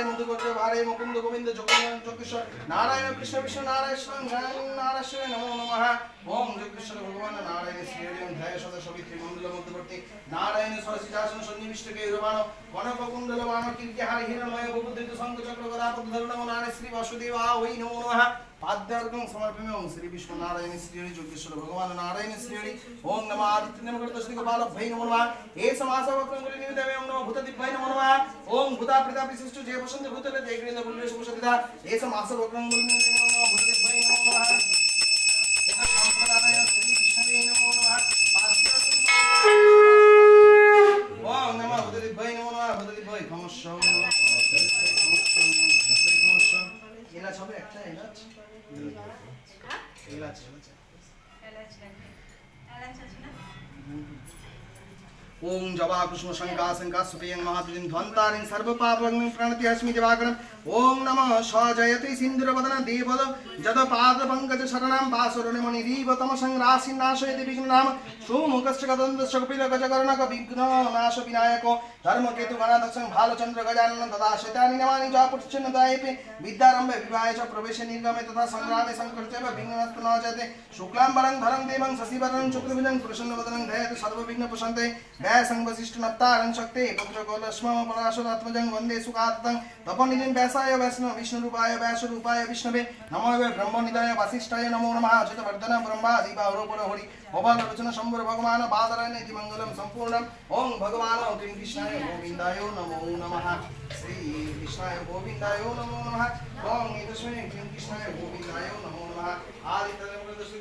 হারে মধুকর্য হারে মুকুন্দ গোবিন্দ যোগেন্দ্র যোগেশ্বর, নারায়ণ কৃষ্ণ বিষ্ণু, নারায়ণ নারায়ণ নমো নমঃ। ওম যোগেশ্বর ভগবান, নারায়ণ শ্রী হরিম ধ্যায় সদা সবিত্রী মন্ডল মধ্যবর্তী নারায়ণ সরসিজাসন সন্নিবিষ্টকে রবাণ কনক কুণ্ডল বাণ কীর্তি হারি হিরণময় গোপুদ্রিত শঙ্খ চক্র গদা পদ্মধর নমো নারায়ণ শ্রী বাসুদেবা ওই নমো নমঃ। পাদ্যার্ঘং সমর্পয়ামি ওম শ্রী বিষ্ণু নারায়ণ শ্রী হরি যোগেশ্বর ভগবান নারায়ণ শ্রী হরি ওম নমঃ আদিত্য নমঃ গণত শ্রী গোপাল ভৈ নমো নমঃ এ সমাস বক্রং গুলি নিমিত্তমে ওম নমঃ ভূত দিব্যায় নমো নমঃ ওম ভূতা প্রেতা বিশিষ্ট যে বসন্ত ভূতলে দেহ গৃহীত বুলিশ বসতিদা এ সমাস বক্রং গুলি নিমিত্তমে ওম নমঃ ভূত much. ওম জবা কুসুম শঙ্কা শঙ্কা সুপেয়ং মহাতুজিন ধ্বন্তারিং সর্ব পাপগ্নিং প্রণতি হস্মি দিবাকরম ওম নমঃ সজয়তি সিন্ধুর বদন দেবদ যদ পাদ পঙ্কজ শরণাম বাসুরণি মণি দীব তম সংরাসি নাশয়তি বিঘ্ন নাম সুমুখশ্চ গদন্ত শকপিল গজ করণক বিঘ্ন নাশ বিনায়ক ধর্ম কেতু গণাধ সং ভালচন্দ্র গজানন তথা শতানি নমানি জপুচ্ছন্ন দায়পে বিদ্যারম্ভে বিবাহে চ প্রবেশে নির্গমে তথা সংগ্রামে সংকর্ষে বিঘ্নস্তু ন জয়তে শুক্লাম্বরং ধরং দেবং শশিবরং শুক্লবিজং প্রসন্নবদनं ধ্যায়তে সর্ববিঘ্ন প্রশান্তে ব্যাসং বশিষ্ঠ নপ্তারং শক্তে পুত্রকৌলস্ম পরাশরাত্মজং বন্দে সুখাতং তপনিধিং ব্যাসায় ব্যাসন বিষ্ণুরূপায় ব্যাসরূপায় বিষ্ণবে নমো বে ব্রহ্মনিদায় বাসিষ্ঠায় নমো নমঃ চিতবর্ধন ব্রহ্মাদিবা হরি হরি ভবান রচনা শম্ভর ভগবান বাদরায়ণ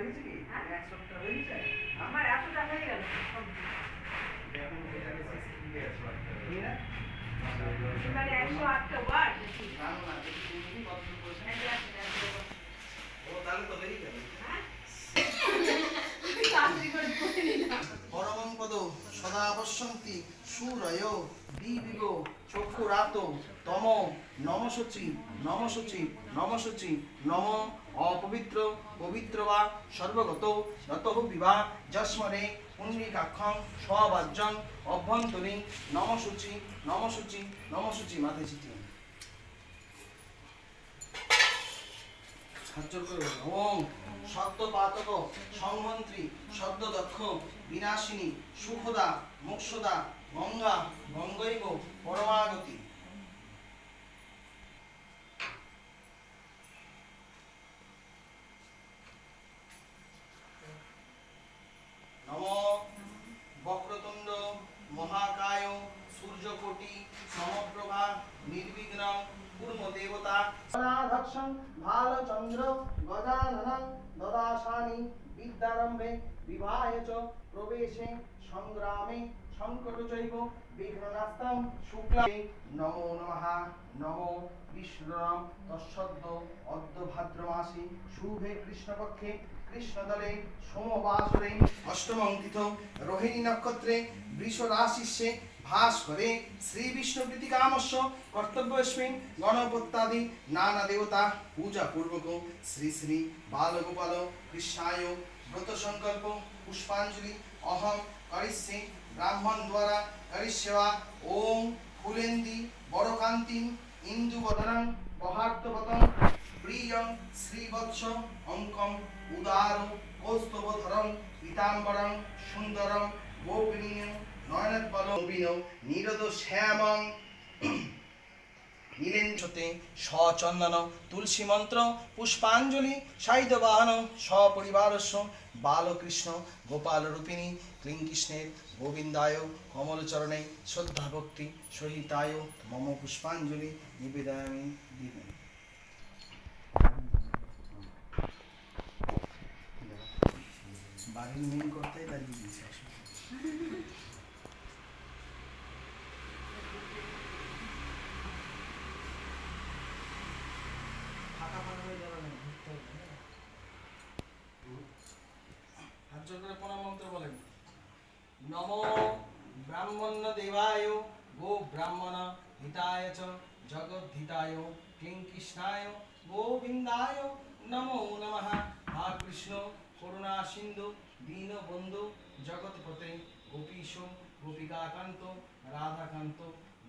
হয়ে গেছে কি? হয়ে গেছে আমার গেল একশো আটটা ওয়ার্ড ও তাহলে তো পরমং পদ সদা পশ্যন্তি সুরয় বিবিব চক্ষুরাত তম নমসূচি নমসূচি নমসূচি নম অপবিত্র পবিত্র বা সর্বগত যত বিবাহ যস্মরে পুণ্ডিকাক্ষং স্ববাজ্যং অভ্যন্তরী নমসূচি নমসূচি নমসূচি মাথায় চিঠি সত্যপাতক সংমন্ত্রী সদ্যদক্ষ বিনাশিনী সুখদা মোক্ষদা গঙ্গা গঙ্গৈব পরমাগতি। প্রবেশে সংগ্রামে সংকটচৈব বিঘ্ননাস্তাং শুক্লাে নমো নমঃ, নমো বিষ্ণুরাম তৎসদ্য অদ্য ভাদ্রমাসে শুভে কৃষ্ণপক্ষে কৃষ্ণদলে সোমবাসরে অষ্টমং তিথ রোহিণী নক্ষত্রে বৃষ রাশিস্যে ভাস করে শ্রী বিষ্ণু প্রীতিকামস্য কর্তব্যস্মিন গণপত্যাদি নানা দেবতা পূজা পূর্বক শ্রী শ্রী বালগোপাল কৃষ্ণায় ব্রত সংকল্প পুষ্পাঞ্জলি অহম করিষ্যে। ব্রাহ্মণ দ্বারা করিষ্যা ওম ফুলেন্দি বড়কান্তিম ইন্দু বদনং বহার্তবতং প্রিয়ং শ্রীবৎস অঙ্কম উদার কৌস্তবধরং পীতাম্বরং সুন্দরং গোপিনীয় নয়নবল নিরদ শ্যামং নীলেঞ্চতে সচন্দন তুলসী মন্ত্র পুষ্পাঞ্জলি সাহিত্য বাহন সপরিবারস্য বালকৃষ্ণ, গোপাল রূপিণী কৃষ্ণের গোবিন্দায়, কমলচরণে শ্রদ্ধাভক্তি সহিতায় মম পুষ্পাঞ্জলি নিবেদয়ামি দিবেন বাড়ির মেন করতে করে প্রণাম মন্ত্র বলেন। নমো ব্রাহ্মণ্য দেবায় গো ব্রাহ্মণ হিতায় চ জগদ্ধিতায় কিং কৃষ্ণায়, গোবিন্দায় নমো নমঃ। হা কৃষ্ণ, করুণা সিন্ধু, দীনবন্ধু জগৎপতে গোপীশ, গোপিকাকান্ত, রাধাকান্ত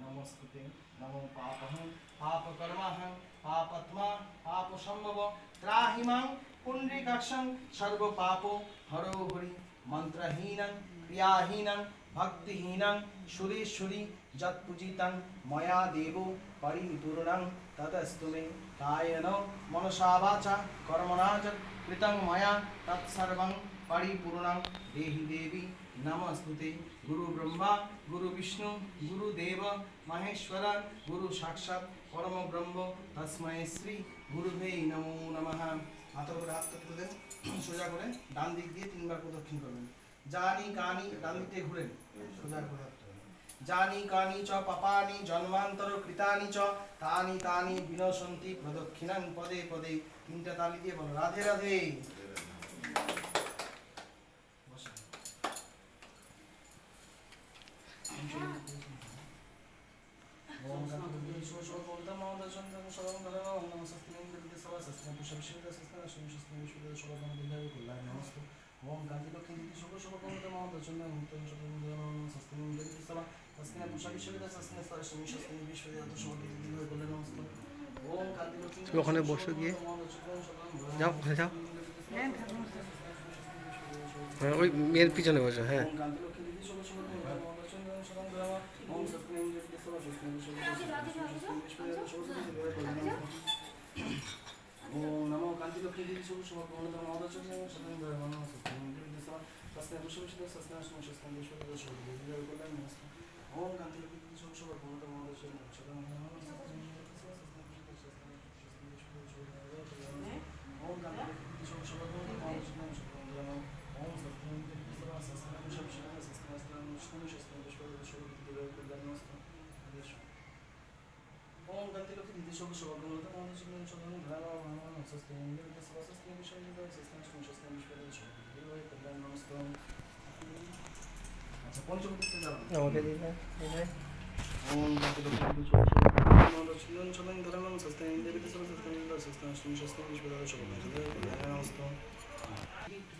নমস্কুতে নমো পাপহং, পাপকর্মাহং, পাপত্মা, পাপসম্ভব, ত্রাহিমাং, পুণ্ড্রিকাক্ষং, সর্বপাপ, হরো হরি। মন্ত্রহীনং ক্রিয়াহীনং ভক্তিহীনং সুরেশ্বরী যৎপূজিতং ময়া দেব পরিপূর্ণং তদস্তু মে কায়েন মনসা বাচা কর্মণা চ কৃতং ময়া তৎসর্বং পরিপূর্ণং দেহি দেবী নমস্তুতে গুরু ব্রহ্মা গুরু বিষ্ণু গুরু দেব মহেশ্বর গুরু সাক্ষাৎ পরম ব্রহ্ম তস্মৈ শ্রী গুরুভে নমো নমঃ দেন সোজা করে ডান দিক দিয়ে তিনবার প্রদক্ষিণ করবেন। জানি কানি ডান দিক দিয়ে ঘুরেন। সোজা করে জানি কানি চ পাপানি জন্মান্তর কৃতানি চ তানি তানি বিনশন্তি প্রদক্ষিণাং পদে পদে। তিনটা তালি দিয়ে বলো, রাধে রাধে। শুভ বলতাম মহাদা চন্দ্র হুতম সরম ধরম সস্তিং বিদ্যে সবা সস্তিং পুষ্প বিশ্ববিদ্য সস্তিং অষ্টম সস্তিং বিশ্ববিদ্য সবা দিল্লাহি কুল্লাহ নমস্ত ওম কান্তি লক্ষ্মী তুমি ওখানে বসো গিয়ে। যাও, ওখানে যাও। হ্যাঁ ওই মেয়ের পিছনে বসো হ্যাঁ ওম ನಮ್ಮ ಕಾಂತಿ ಲಕ್ಷ್ಮಿ ವಿಶ್ವ ಗೋಣದ ಮಾದಚನ ಶತಂ ಭಯಮಾನ ಸಸ್ತಂ ದಿಸ ಸಸ್ತಂ ವಿಶ್ವ ವಿಶ್ವ ಸಸ್ತಂ ವಿಶ್ವ ಸಸ್ತಂ ವಿಶ್ವ ವಿಶ್ವ ವಿಶ್ವ ಗೋಲ ನಮಸ್ತೆ ಓಂ ಕಾಂತಿ ಲಕ್ಷ್ಮಿ ವಿಶ್ವ ಗೋಣದ ಮಾದಚನ ಶತಂ ಭಯಮಾನ ಸಸ್ತಂ ದಿಸ ಸಸ್ತಂ ವಿಶ್ವ ಸಸ್ತಂ ವಿಶ್ವ ವಿಶ್ವ ಗೋಲ ಓಂ ಕಾಂತಿ ಲಕ್ಷ್ಮಿ ವಿಶ್ವ ಗೋಣದ ಮಾದಚನ ಶತಂ ಭಯಮಾನ ಓಂ ಸಸ್ತಂ ದಿಸ ಸಸ್ತಂ ವಿಶ್ವ ವಿಶ್ವ ಸಸ್ತಂ ವಿಶ್ವ ಸಸ್ತಂ ವಿಶ್ವ ವಿಶ್ವ ಗೋಲ ನಮಸ್ತೆ ಓಂ ಕಾಂತಿ ಲಕ್ಷ್ಮಿ ವಿಶ್ವ ಗೋಣದ ধরম ওম সস্তিং বিদ্যে সবা সস্তিং বিশ্ববিদ্য সস্তিং অষ্টম সস্তিং বিশ্ববিদ্য সবা দিল্লাহি কুল্লাহ নমস্ত আচ্ছা পঞ্চমুখীতে যাবেন আমাকে দিলে ওম গতি লক্ষ্মী দিদি শুভ শুভ বলতাম মহাদা চন্দ্র সরম ধরম সস্তিং বিদ্যে সবা সস্তিং বিশ্ববিদ্য সস্তিং অষ্টম সস্তিং বিশ্ববিদ্য সবা দিল্লাহি কুল্লাহ নমস্ত ओम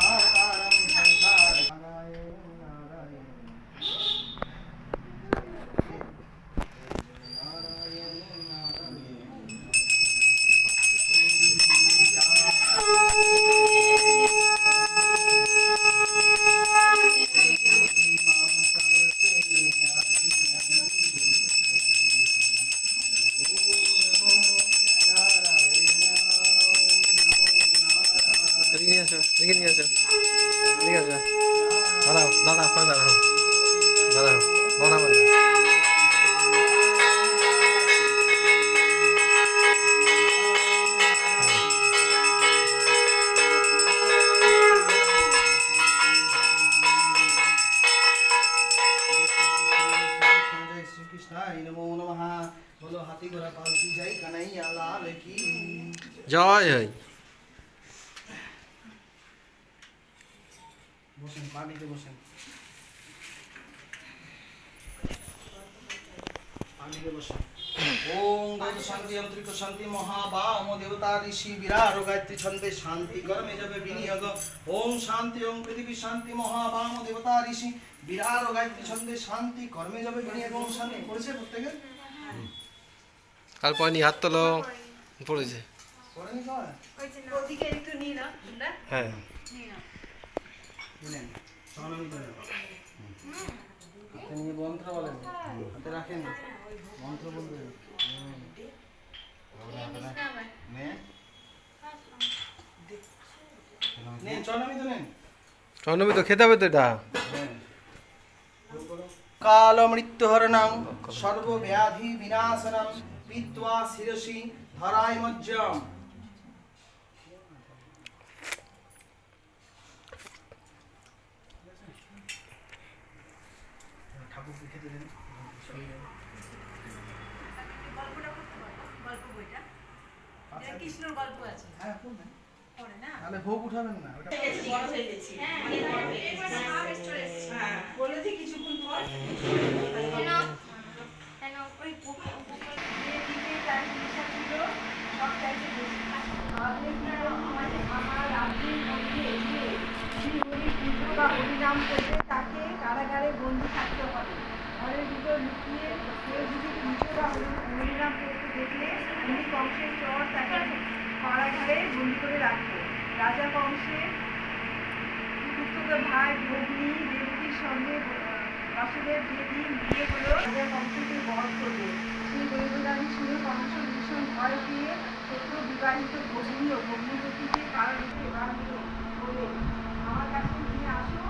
আসো এদিকে নিয়ে আসো এদিকে আসো দাঁড়াও দাঁড়াও আপনার দাঁড়াও। দাঁড়াও বানাবেন হ্যাঁ। জয় হয় পানিতে বসেন। ওম দৈত শান্তি অন্তরিক শান্তি মহাবাম দেবতা ঋষি বিরাট গায়ত্রী ছন্দে শান্তি গরমে যাবে বিনিয়োগ। ওম শান্তি ওম পৃথিবী শান্তি মহাবাম দেবতা ঋষি বিরাট গায়ত্রী ছন্দে শান্তি কর্মে যাবে বিনিয়োগ। ওম শান্তি পড়েছে প্রত্যেকে কাল পয়নি হাত তোলো। পড়েছে। পড়েনি সবাই ওদিকে একটু নিয়ে নাও হ্যাঁ। হাতে নিয়ে মন্ত্র বলেন। হাতে রাখেন। মন্ত্র বলবেন। নে। নে চরণামি তো নেন। চন্দ্রমি তো খেতে হবে তো এটা? কাল মৃত্যুহরণং সর্বব্যাধি বিনাশনং পিত্বা শিরসি ধরায় মজ্জম ঠাকুরকে খেতে দেন গল্পটা করতে পারব গল্প বইটা এটা কৃষ্ণর গল্প আছে। হ্যাঁ না? তাহলে ভোগ উঠাবেন না ওটা কংসের চর তাকে কারাগারে বন্দি করে রাখত রাজা কংসের পুত্রকে ভাই ভগ্নি দেবকীর সঙ্গে বাসুদেব দেবী বিয়ে হলো রাজা বংশকে বধ করবে সেই বৈবদানি শুনে কংস ভীষণ ভয় পেয়ে পুত্র বিবাহিত ভগ্নি ও ভগ্নিপতিকে কারাগারে বাঁধল বলে আমার কাছে নিয়ে আসো